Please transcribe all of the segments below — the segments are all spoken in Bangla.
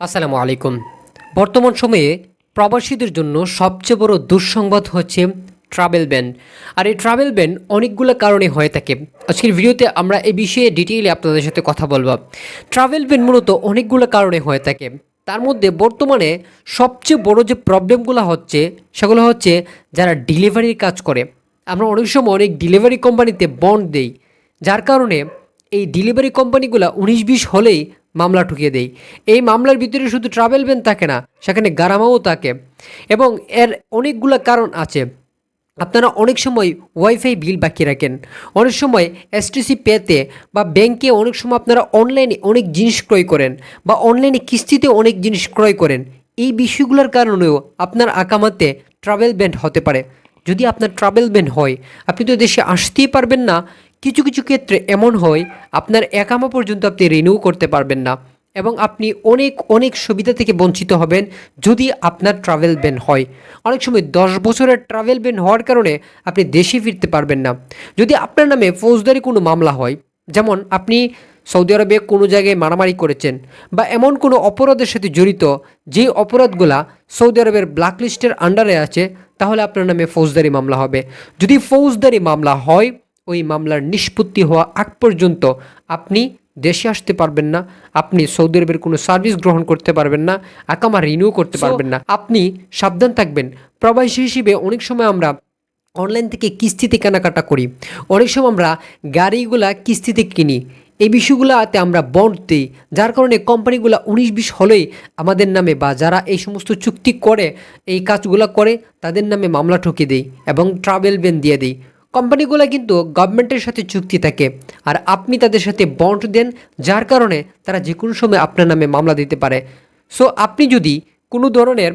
আসসালামু আলাইকুম। বর্তমান সময়ে প্রবাসীদের জন্য সবচেয়ে বড় দুঃসংবাদ হচ্ছে ট্রাভেল ব্যান আর এই ট্রাভেল ব্যান অনেকগুলো কারণে হয়ে থাকে। আজকের ভিডিওতে আমরা এই বিষয়ে ডিটেইলে আপনাদের সাথে কথা বলব। ট্রাভেল ব্যান মূলত অনেকগুলো কারণে হয়ে থাকে। তার মধ্যে বর্তমানে সবচেয়ে বড় যে প্রবলেমগুলো হচ্ছে, সেগুলো হচ্ছে যারা ডেলিভারির কাজ করে। আমরা অনেক সময় অনেক ডেলিভারি কোম্পানিতে বন্ড দেই। যার কারণে এই ডেলিভারি কোম্পানিগুলো উনিশ বিশ হলেই মামলা ঠুকিয়ে দেয় এই মামলার ভিতরে শুধু ট্রাভেল ব্যান থাকে না, সেখানে গারামাও থাকে। এবং এর অনেকগুলো কারণ আছে। আপনারা অনেক সময় ওয়াইফাই বিল বাকি রাখেন। অনেক সময় এসটিসি পেতে বা ব্যাংকে অনেক সময় আপনারা অনলাইনে অনেক জিনিস ক্রয় করেন বা অনলাইনে কিস্তিতে অনেক জিনিস ক্রয় করেন। এই বিষয়গুলোর কারণেও আপনার আকামাতে ট্রাভেল ব্যান হতে পারে। যদি আপনার ট্রাভেল ব্যান হয়, আপনি তো দেশে আসতেই পারবেন না। কিছু কিছু ক্ষেত্রে এমন হয়, আপনার একামা পর্যন্ত আপনি রিনিউ করতে পারবেন না এবং আপনি অনেক অনেক সুবিধা থেকে বঞ্চিত হবেন যদি আপনার ট্রাভেল ব্যান হয়। অনেক সময় দশ বছরের ট্রাভেল ব্যান হওয়ার কারণে আপনি দেশে ফিরতে পারবেন না। যদি আপনার নামে ফৌজদারি কোনো মামলা হয়, যেমন আপনি সৌদি আরবে কোনো জায়গায় মারামারি করেছেন বা এমন কোনো অপরাধের সাথে জড়িত যে অপরাধগুলা সৌদি আরবের ব্ল্যাকলিস্টের আন্ডারে আছে তাহলে আপনার নামে ফৌজদারি মামলা হবে। যদি ফৌজদারি মামলা হয় ওই মামলার নিষ্পত্তি হওয়া আগ পর্যন্ত আপনি দেশে আসতে পারবেন না আপনি সৌদি আরবের কোনো সার্ভিস গ্রহণ করতে পারবেন না আকামা রিনিউ করতে পারবেন না। আপনি সাবধান থাকবেন। প্রবাসী হিসেবে অনেক সময় আমরা অনলাইন থেকে কিস্তিতে কেনাকাটা করি। অনেক সময় আমরা গাড়িগুলা কিস্তিতে কিনি। এই বিষয়গুলোতে আমরা বন্ড দিই, যার কারণে কোম্পানিগুলো উনিশ বিশ হলেই আমাদের নামে বা যারা এই সমস্ত চুক্তি করে, এই কাজগুলো করে, তাদের নামে মামলা ঠকিয়ে দেই এবং ট্রাভেল ব্যান দিয়ে দিই। কোম্পানিগুলো কিন্তু গভর্নমেন্টের সাথে চুক্তি থাকে আর আপনি তাদের সাথে বন্ড দেন, যার কারণে তারা যে কোনো সময় আপনার নামে মামলা দিতে পারে। সো আপনি যদি কোনো ধরনের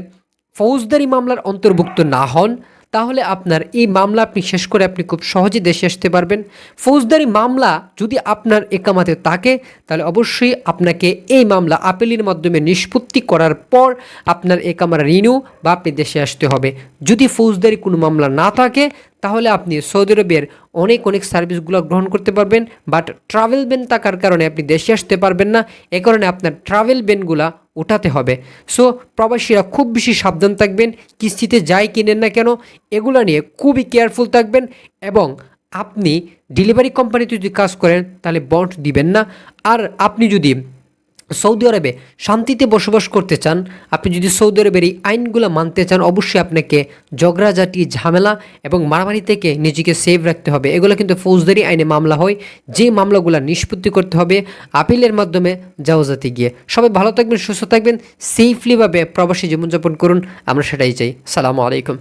ফৌজদারি মামলার অন্তর্ভুক্ত না হন তাহলে আপনার এই মামলা আপনি শেষ করে আপনি খুব সহজে দেশে আসতে পারবেন। ফৌজদারি মামলা যদি আপনার একামাতে থাকে, তাহলে অবশ্যই আপনাকে এই মামলা আপিলের মাধ্যমে নিষ্পত্তি করার পর আপনার একামার রিনিউ বা আপনি দেশে আসতে হবে। যদি ফৌজদারি কোনো মামলা না থাকে, তাহলে আপনি সৌদি আরবের অনেক অনেক সার্ভিসগুলো গ্রহণ করতে পারবেন, বাট ট্রাভেল ব্যান থাকার কারণে আপনি দেশে আসতে পারবেন না। এ কারণে আপনার ট্রাভেল ব্যানগুলা উঠাতে হবে। সো প্রবাসীরা খুব বেশি সাবধান থাকবেন, কিস্তিতে যাই কিনেন না কেন, এগুলো নিয়ে খুবই কেয়ারফুল থাকবেন এবং আপনি ডেলিভারি কোম্পানিতে যদি কাজ করেন, তাহলে বন্ড দিবেন না। আর আপনি যদি সৌদি আরবে শান্তিতে বসবাস করতে চান, আপনি যদি সৌদি আরবের এই আইনগুলো মানতে চান, অবশ্যই আপনাকে ঝগড়াঝাটি, ঝামেলা এবং মারামারি থেকে নিজেকে সেভ রাখতে হবে। এগুলো কিন্তু ফৌজদারি আইনে মামলা হয়। যে মামলাগুলো নিষ্পত্তি করতে হবে, আপিলের মাধ্যমে জাওজাতে গিয়ে। সবাই ভালো থাকবেন, সুস্থ থাকবেন সেফলিভাবে প্রবাসী জীবনযাপন করুন। আমরা সেটাই চাই। সালামু আলাইকুম।